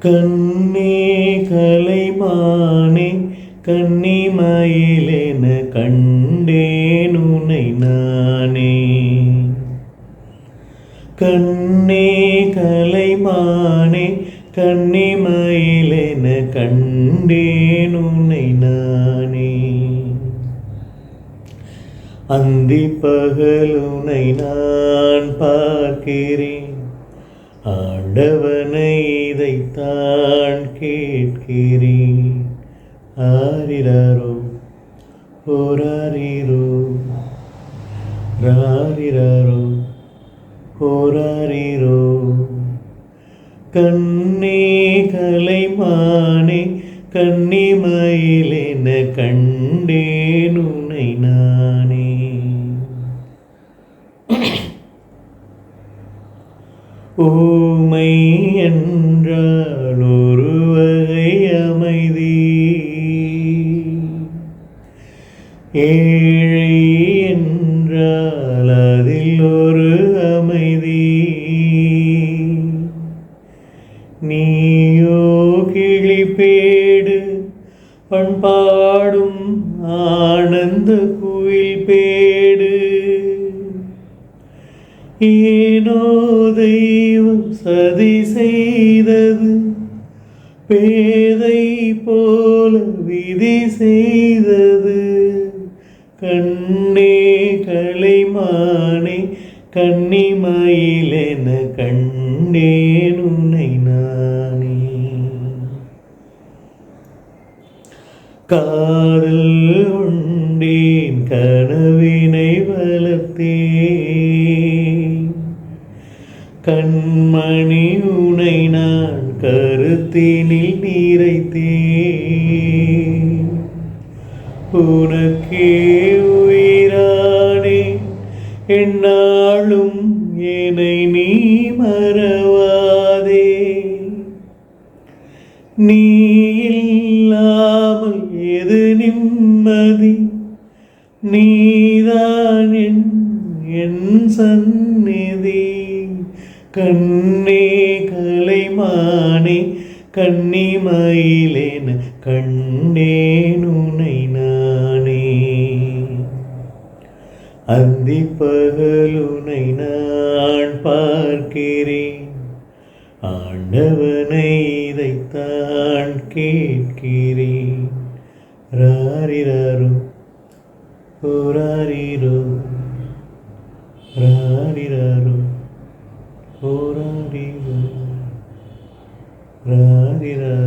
கண்ணே கலைமானே கன்னிமயிலென கண்டேன் உனை நானே. கண்ணே கலைமானே கன்னிமயிலென கண்டேன் உனை நானே. அந்தி பகலுனை நான் பார்க்கிறேன். ஆண்டவனை இதைத்தான் கேட்கிறேன் ஆரிரோ ஓராரிரோ ராரிரோ ஓராரிரோ கண்ணே கலைமானே கன்னிமயிலென கண்டேன் உன்னை நானே ஊமை என்றால் ஒரு வகை அமைதி ஏழை என்றால் அதில் ஒரு அமைதி. நீயோ கிளிப்பேடு பண்பாடும் ஆனந்த குயில் பேடு ஏனோ தெய்வம் சதி செய்தது பேதை போல விதி செய்தது. கண்ணே கலைமானே கன்னிமயிலென கண்டேன் உன்னை நானே. காதல் உண்டேன் கனவினை வளர்த்தேன். கண்மணி உனை நான் கருத்தினில் நிறைத்தேன் உனக்கே உயிரானே என்னாலும் என்னை நீ மறவாதே. நீ இல்லாமல் எது நிம்மதி? நீதான் என் சந்நிதி. கண்ணே கலைமானே கன்னிமயிலென கண்டேன் உனை நானே. அந்தி பகலுனை நான் பார்க்கிறேன். ஆண்டவனை இதைத்தான் கேட்கிறேன். ராரிரரு ஓராரிரோ orang bingung Radira